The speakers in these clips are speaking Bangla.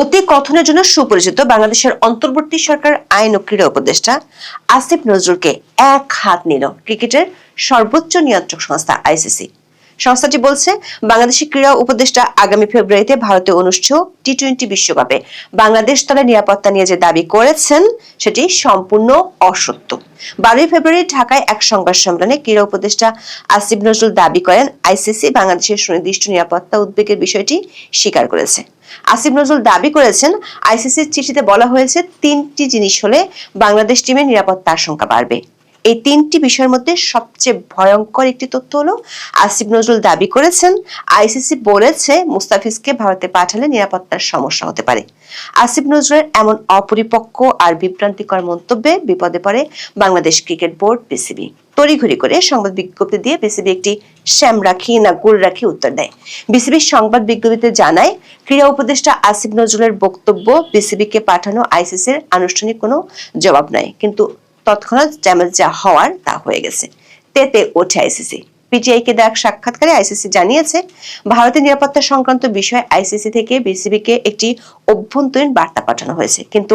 অতি কথনের জন্য সুপরিচিত বাংলাদেশের অন্তর্বর্তী সরকার আইন ও ক্রীড়া উপদেষ্টা আসিফ নজরুলকে এক হাত নিল ক্রিকেটের সর্বোচ্চ নিয়ন্ত্রক সংস্থা আইসিসি। সংস্থাটি বলছে বাংলাদেশের ক্রীড়া উপদেষ্টা আগামী ফেব্রুয়ারিতে ভারতে অনুষ্ঠেয় টি টোয়েন্টি বিশ্বকাপে। বাংলাদেশ দলের নিরাপত্তা নিয়ে যে দাবি করেছেন, সেটি সম্পূর্ণ অসত্য। বারোই ফেব্রুয়ারি ঢাকায় এক সংবাদ সম্মেলনে ক্রীড়া উপদেষ্টা আসিফ নজরুল দাবি করেন, আইসিসি বাংলাদেশের সুনির্দিষ্ট নিরাপত্তা উদ্বেগের বিষয়টি স্বীকার করেছে। আসিফ নজরুল দাবি করেছেন, আইসিসির চিঠিতে বলা হয়েছে, তিনটি জিনিস হলে বাংলাদেশ টিমের নিরাপত্তা আশঙ্কা বাড়বে। এই তিনটি বিষয়ের মধ্যে সবচেয়ে ভয়ঙ্কর একটি তথ্য হলো, আসিফ নজরুল দাবি করেছেন, আইসিসি বলেছে মুস্তাফিজকে ভারতে পাঠালে নিরাপত্তার সমস্যা হতে পারে। আসিফ নজরুলের এমন অপরিপক্ক আর বিভ্রান্তিকর মন্তব্যে বিপদে পড়ে বাংলাদেশ ক্রিকেট বোর্ড বিসিবি তড়িঘড়ি করে সংবাদ বিজ্ঞপ্তি দিয়ে বিসিবি একটি শ্যাম রাখি না গুল রাখি উত্তর দেয়। বিসিবির সংবাদ বিজ্ঞপ্তিতে জানায়, ক্রীড়া উপদেষ্টা আসিফ নজরুলের বক্তব্য বিসিবিকে পাঠানো আইসিসির আনুষ্ঠানিক কোনো জবাব নয় কিন্তু তৎক্ষণাৎ ড্যামেজ যা হওয়ার তা হয়ে গেছে। তেতে ওঠে আইসিসি। পিটিআই কে দেওয়া সাক্ষাৎকারে আইসিসি জানিয়েছে, ভারতের নিরাপত্তা সংক্রান্ত বিষয়ে আইসিসি থেকে বিসিবি কে একটি অভ্যন্তরীণ বার্তা পাঠানো হয়েছে। কিন্তু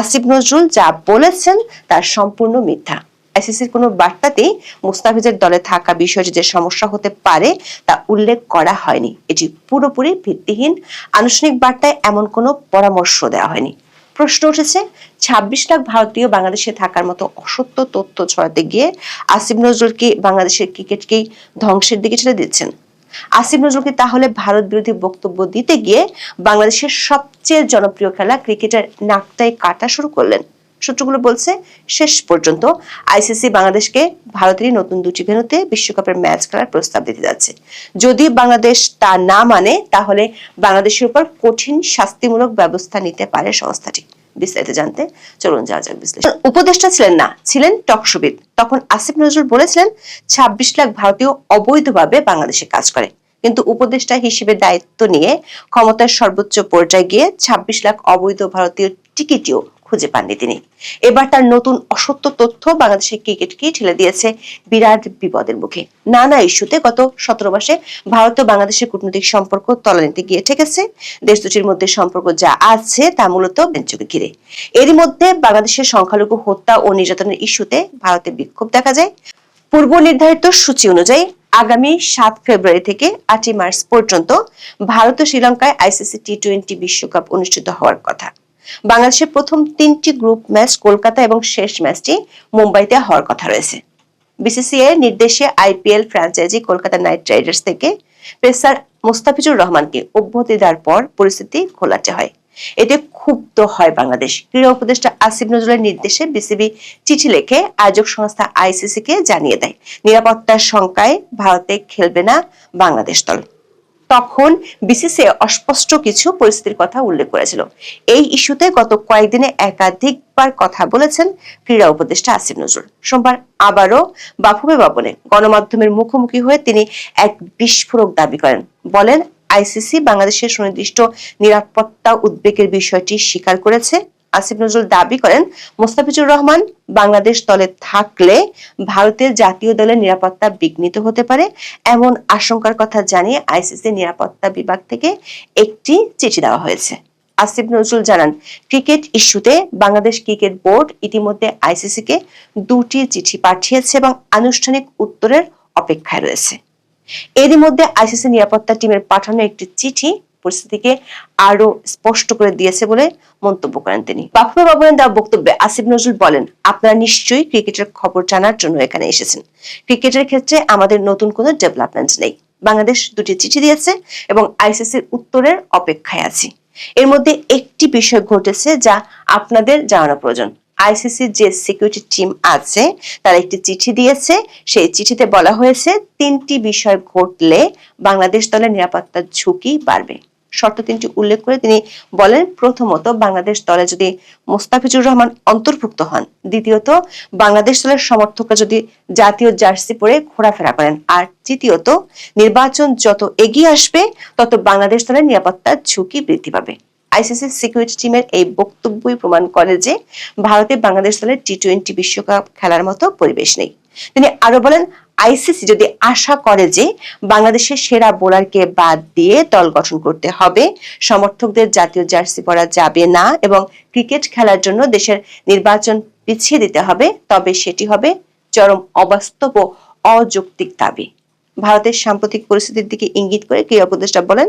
আসিফ নজরুল যা বলেছেন তার সম্পূর্ণ মিথ্যা। আইসিসির কোনো বার্তাতেই মুস্তাফিজের দলে থাকা বিষয়টি যে সমস্যা হতে পারে তা উল্লেখ করা হয়নি। এটি পুরোপুরি ভিত্তিহীন। আনুষ্ঠানিক বার্তায় এমন কোনো পরামর্শ দেওয়া হয়নি। প্রশ্ন উঠেছে, ছাব্বিশ লাখ ভারতীয় বাংলাদেশে থাকার মতো অসত্য তথ্য ছড়াতে গিয়ে আসিফ নজরুল কি বাংলাদেশের ক্রিকেটকেই ধ্বংসের দিকে ছেড়ে দিচ্ছেন? আসিফ নজরুলকে তাহলে ভারত বিরোধী বক্তব্য দিতে গিয়ে বাংলাদেশের সবচেয়ে জনপ্রিয় খেলা ক্রিকেটের নাকটায় কাটা শুরু করলেন? সূত্রগুলো বলছে শেষ পর্যন্ত আইসিসি বাংলাদেশকে ভারতেরই নতুন দুটি ভেন্যুতে বিশ্বকাপের ম্যাচ খেলার প্রস্তাব দিতে যাচ্ছে। যদি বাংলাদেশ তা না মানে তাহলে বাংলাদেশের উপর কঠিন শাস্তিমূলক ব্যবস্থা নিতে পারে সংস্থাটি। বিস্তারিত জানতে চলুন যাওয়া যাক বিশ্লেষণ। উপদেষ্টা ছিলেন না, ছিলেন টকশবিদ। তখন আসিফ নজরুল বলেছিলেন, ছাব্বিশ লাখ ভারতীয় অবৈধভাবে বাংলাদেশে কাজ করে। কিন্তু উপদেষ্টা হিসেবে দায়িত্ব নিয়ে ক্ষমতার সর্বোচ্চ পর্যায়ে গিয়ে ছাব্বিশ লাখ অবৈধ ভারতীয় টিকিটিও খুঁজে পাননি তিনি। এবার তার নতুন অসত্য তথ্য বাংলাদেশের ক্রিকেটকে ঠেলে দিয়েছে বিরাট বিপদের মুখে। নানা ইস্যুতে গত সতেরো মাসে ভারত ও বাংলাদেশের কূটনৈতিক সম্পর্ক তলানিতে গিয়ে ঠেকেছে। দেশ দুটির মধ্যে সম্পর্ক যা আছে তা মূলত বেঞ্চকে ঘিরে। এরই মধ্যে বাংলাদেশের সংখ্যালঘু হত্যা ও নির্যাতনের ইস্যুতে ভারতে বিক্ষোভ দেখা যায়। পূর্ব নির্ধারিত সূচি অনুযায়ী আগামী সাত ফেব্রুয়ারি থেকে আটই মার্চ পর্যন্ত ভারত ও শ্রীলঙ্কায় আইসিসি টি টোয়েন্টি বিশ্বকাপ অনুষ্ঠিত হওয়ার কথা। বাংলাদেশের প্রথম তিনটি গ্রুপ ম্যাচ কলকাতা এবং শেষ ম্যাচটি মুম্বাইতে হওয়ার কথা রয়েছে। বিসিসিআই নির্দেশে IPL franchise Kolkata Knight Riders থেকে পেসার মোস্তাফিজুর রহমানকে অব্যাহতি দেওয়ার পর পরিস্থিতি খোলাতে হয়। এতে ক্ষুব্ধ হয় বাংলাদেশ। ক্রীড়া উপদেষ্টা আসিফ নজরুলের নির্দেশে বিসিবি চিঠি লিখে আয়োজক সংস্থা আইসিসি কে জানিয়ে দেয়, নিরাপত্তার শঙ্কায় ভারতে খেলবে না বাংলাদেশ দল। তখন বিসিসিআই অস্পষ্ট কিছু পরিস্থিতির কথা উল্লেখ করেছিল। এই ইস্যুতে গত কয়েকদিনে একাধিকবার কথা বলেছেন ক্রীড়া উপদেষ্টা আসিফ নজরুল। সোমবার আবারও বাফুবে ভবনে গণমাধ্যমের মুখোমুখি হয়ে তিনি এক বিস্ফোরক দাবি করেন। বলেন, আইসিসি বাংলাদেশের সুনির্দিষ্ট নিরাপত্তা উদ্বেগের বিষয়টি স্বীকার করেছে। আসিফ নজরুল দাবি করেন, মোস্তাফিজুর রহমান বাংলাদেশ দলে থাকলে ভারতের জাতীয় দলের নিরাপত্তা বিঘ্নিত হতে পারে এমন আশঙ্কার কথা জানিয়ে আইসিসি নিরাপত্তা বিভাগ থেকে একটি চিঠি দেওয়া হয়েছে। আসিফ নজরুল জানান, ক্রিকেট ইস্যুতে বাংলাদেশ ক্রিকেট বোর্ড ইতিমধ্যে আইসিসি কে দুটি চিঠি পাঠিয়েছে এবং আনুষ্ঠানিক উত্তরের অপেক্ষায় রয়েছে। এরই মধ্যে আইসিসি নিরাপত্তা টিমের পাঠানো একটি চিঠি পরিস্থিতিকে আরও স্পষ্ট করে দিয়েছে বলে মন্তব্য করেন তিনি। বাফুফে ভবনের দেওয়া বক্তব্যে আসিফ নজরুল বলেন, আপনারা নিশ্চয়ই ক্রিকেটের খবর জানার জন্য এখানে এসেছেন। ক্রিকেটের ক্ষেত্রে আমাদের নতুন কোনো ডেভেলপমেন্ট নেই। বাংলাদেশ দুটি চিঠি দিয়েছে এবং আইসিসির উত্তরের অপেক্ষায় আছি। এর মধ্যে একটি বিষয় ঘটেছে যা আপনাদের জানানো প্রয়োজন। আইসিসির যে সিকিউরিটি টিম আছে, তারা একটি চিঠি দিয়েছে। সেই চিঠিতে বলা হয়েছে, তিনটি বিষয় ঘটলে বাংলাদেশ দলের নিরাপত্তার ঝুঁকি বাড়বে। শর্ত তিনটি উল্লেখ করে তিনি বলেন, প্রথমত, বাংলাদেশ দলে যদি মোস্তাফিজুর রহমান অন্তর্ভুক্ত হন, দ্বিতীয়ত, বাংলাদেশ দলের সমর্থকরা যদি জাতীয় জার্সি পরে ঘোরাফেরা করেন, আর তৃতীয়ত, নির্বাচন যত এগিয়ে আসবে, তত বাংলাদেশ দলের নিরাপত্তার ঝুঁকি বৃদ্ধি পাবে। আইসিসি সিকিউরিটি টিমের এই বক্তব্যই প্রমাণ করে যে, ভারতে বাংলাদেশ দলের টি টোয়েন্টি বিশ্বকাপ খেলার মতো পরিবেশ নেই। তিনি আরও বলেন আইসিসি যদি আশা করে যে বাংলাদেশের সেরা বোলারকে বাদ দিয়ে দল গঠন করতে হবে, সমর্থকদের জাতীয় জার্সি পরা যাবে না এবং ক্রিকেট খেলার জন্য দেশের নির্বাচন পিছিয়ে দিতে হবে, তবে সেটি হবে চরম অবাস্তব ও অযৌক্তিক দাবি। ভারতের সাম্প্রতিক পরিস্থিতির দিকে ইঙ্গিত করে ক্রীড়া উপদেষ্টা বলেন,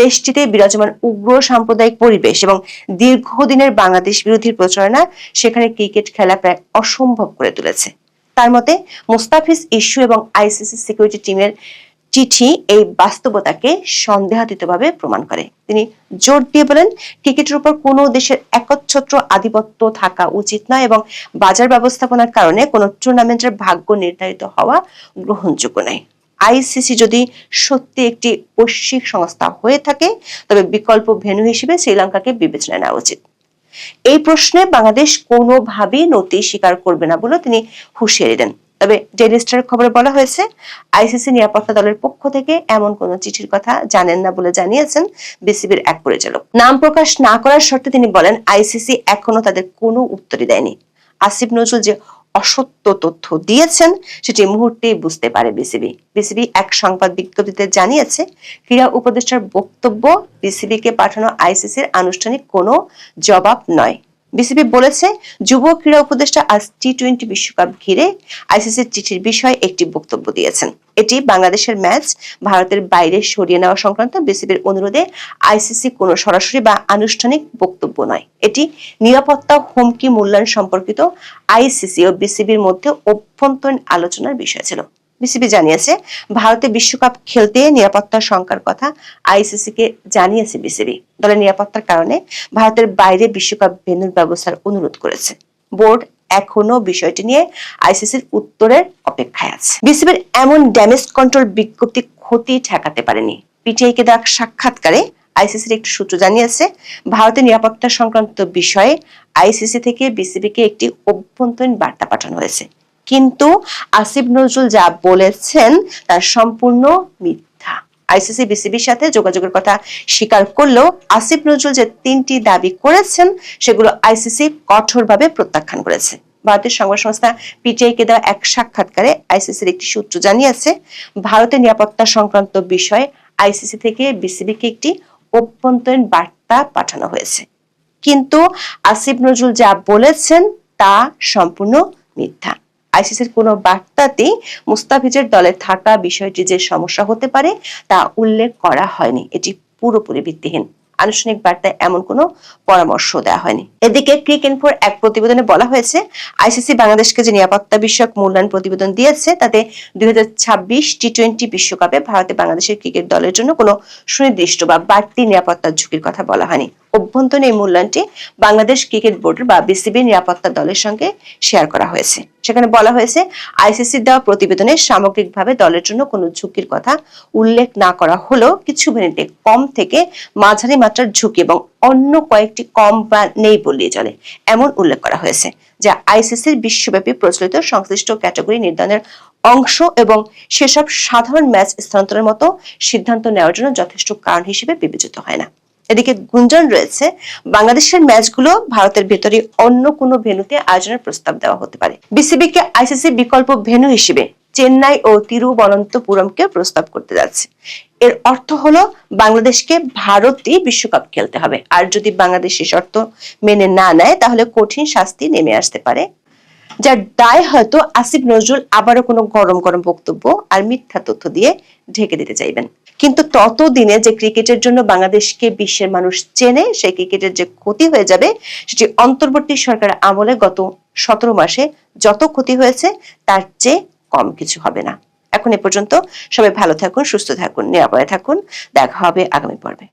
দেশটিতে বিরাজমান উগ্র সাম্প্রদায়িক পরিবেশ এবং দীর্ঘদিনের বাংলাদেশ বিরোধী প্রচারণা সেখানে ক্রিকেট খেলা প্রায় অসম্ভব করে তুলেছে। তার মতে মুস্তাফিজ ইস্যু এবং আইসিসি সিকিউরিটি টিমের চিঠি এই বাস্তবতাকে সন্দেহাতীতভাবে প্রমাণ করে। তিনি জোর দিয়ে বলেন ক্রিকেটের উপর কোনো দেশের একচ্ছত্র আধিপত্য থাকা উচিত নয় এবং বাজার ব্যবস্থাপনার কারণে কোনো টুর্নামেন্টের ভাগ্য নির্ধারিত হওয়া গ্রহণযোগ্য নয়। আইসিসি যদি সত্যি একটি বৈশ্বিক সংস্থা হয়ে থাকে, তবে বিকল্প ভেন্যু হিসেবে শ্রীলঙ্কাকে বিবেচনায় নেওয়া উচিত। এই প্রশ্নে বাংলাদেশ কোনোভাবেই নতি স্বীকার করবে না বলে তিনি হুঁশিয়ারি দেন। তবে ডেইলি খবরে বলা হয়েছে, আইসিসি নিরাপত্তা দলের পক্ষ থেকে এমন কোন চিঠির কথা জানেন না বলে জানিয়েছেন বিসিবির এক পরিচালক। নাম প্রকাশ না করার শর্তে তিনি বলেন, আইসিসি এখনও তাদের কোনো উত্তরই দেয়নি। আসিফ নজরুল যে অসত্য তথ্য দিয়েছেন, সেটি মুহূর্তেই বুঝতে পারে বিসিবি। বিসিবি এক সংবাদ বিজ্ঞপ্তিতে জানিয়েছে, ক্রীড়া উপদেষ্টার বক্তব্য বিসিবিকে পাঠানো আইসিসির আনুষ্ঠানিক কোনো জবাব নয়। বিসিবি বলেছে, যুব ক্রীড়া উপদেষ্টা আজ টি টোয়েন্টি বিশ্বকাপ ঘিরে আইসিসির চিঠির বিষয়ে একটি বক্তব্য দিয়েছেন। এটি বাংলাদেশের ম্যাচ ভারতের বাইরে সরিয়ে নেওয়া সংক্রান্ত বিসিবির অনুরোধে আইসিসি কোনো সরাসরি বা আনুষ্ঠানিক বক্তব্য নয়। এটি নিরাপত্তা হুমকি মূল্যায়ন সম্পর্কিত আইসিসি ও বিসিবির মধ্যে অভ্যন্তরীণ আলোচনার বিষয় ছিল। বিসিবি জানিয়েছে, ভারতে বিশ্বকাপ খেলতে নিরাপত্তার শঙ্কার কথা আইসিসি কে জানিয়েছে বিসিবি। দলের নিরাপত্তার কারণে ভারতের বাইরে বিশ্বকাপ ভেন্যুর ব্যবস্থার অনুরোধ করেছে। বোর্ড এখনও বিষয়টি নিয়ে আইসিসির উত্তরের অপেক্ষায় আছে। বিসিবির এমন ড্যামেজ কন্ট্রোল বিজ্ঞপ্তি ক্ষতি ঠেকাতে পারেনি। পিটিআই কে দেওয়া সাক্ষাৎকারে আইসিসির একটি সূত্র জানিয়েছে ভারতের নিরাপত্তা সংক্রান্ত বিষয়ে আইসিসি থেকে বিসিবিকে একটি অভ্যন্তরীণ বার্তা পাঠানো হয়েছে। কিন্তু আসিফ নজরুল যা বলেছেন তার সম্পূর্ণ মিথ্যা। আইসিসি বিসিবির সাথে যোগাযোগের কথা স্বীকার করলেও আসিফ নজরুল যে তিনটি দাবি করেছেন, সেগুলো আইসিসি কঠোরভাবে প্রত্যাখ্যান করেছে। ভারতের সংবাদ সংস্থা পিটিআই কে দেওয়া এক সাক্ষাৎকারে আইসিসির একটি সূত্র জানিয়েছে, ভারতের নিরাপত্তা সংক্রান্ত বিষয়ে আইসিসি থেকে বিসিবিকে একটি অভ্যন্তরীণ বার্তা পাঠানো হয়েছে। কিন্তু আসিফ নজরুল যা বলেছেন তা সম্পূর্ণ মিথ্যা। আইসিসির কোনো বার্তাতেই মুস্তাফিজের দলে থাকা বিষয়টি যে সমস্যা হতে পারে তা উল্লেখ করা হয়নি। এটি পুরোপুরি ভিত্তিহীন। আনুষ্ঠানিক বার্তায় এমন কোনো পরামর্শ দেওয়া হয়নি। এদিকে ক্রিক ইনফোর এক প্রতিবেদনে বলা হয়েছে, আইসিসি বাংলাদেশকে যে নিরাপত্তা বিষয়ক মূল্যায়ন প্রতিবেদন দিয়েছে, তাতে দুই হাজার টি টোয়েন্টি বিশ্বকাপে ভারতে বাংলাদেশের ক্রিকেট দলের জন্য কোনো সুনির্দিষ্ট বা বাড়তি নিরাপত্তার ঝুঁকির কথা বলা হয়নি। অভ্যন্তরীণ এই মূল্যায়নটি বাংলাদেশ ক্রিকেট বোর্ডের বা বিসিবি নিরাপত্তা দলের সঙ্গে শেয়ার করা হয়েছে। সেখানে বলা হয়েছে আইসিসির দেওয়া প্রতিবেদনে সামগ্রিকভাবে দলের জন্য কোনো ঝুঁকির কথা উল্লেখ না করা হলেও কিছু ভেনিতে কম থেকে মাঝারি মাত্রার ঝুঁকি এবং অন্য কয়েকটি কম বা নেই বললেই চলে, এমন উল্লেখ করা হয়েছে, যা আইসিসির বিশ্বব্যাপী প্রচলিত সংশ্লিষ্ট ক্যাটাগরি নির্ধারণের অংশ এবং সেসব সাধারণ ম্যাচ স্থানান্তরের মতো সিদ্ধান্ত নেওয়ার জন্য যথেষ্ট কারণ হিসেবে বিবেচিত হয় না। এদিকে গুঞ্জন রয়েছে, বাংলাদেশের ম্যাচগুলো ভারতের ভেতরে অন্য কোনো ভেন্যুতে আয়োজনের প্রস্তাব দেওয়া হতে পারে। বিসিবিকে আইসিসি বিকল্প ভেন্যু হিসেবে চেন্নাই ও তিরুবনন্তপুরমকে প্রস্তাব করতে যাচ্ছে। এর অর্থ হলো বাংলাদেশকে ভারতেই বিশ্বকাপ খেলতে হবে। আর যদি বাংলাদেশ সে শর্ত মেনে না নেয়, তাহলে কঠিন শাস্তি নেমে আসতে পারে যার দায় হয়তো আসিফ নজরুল আবারও কোনো গরম গরম বক্তব্য আর মিথ্যা তথ্য দিয়ে ঢেকে দিতে চাইবেন। কিন্তু ততদিনে যে ক্রিকেটের জন্য বাংলাদেশকে বিশ্বের মানুষ চেনে সেই ক্রিকেটের যে ক্ষতি হয়ে যাবে, সেটি অন্তর্বর্তী সরকার আমলে গত সতেরো মাসে যত ক্ষতি হয়েছে, তার চেয়ে কম কিছু হবে না। এখন এ পর্যন্ত সবাই ভালো থাকুন, সুস্থ থাকুন, নিরাপদে থাকুন। দেখা হবে আগামী পর্বে।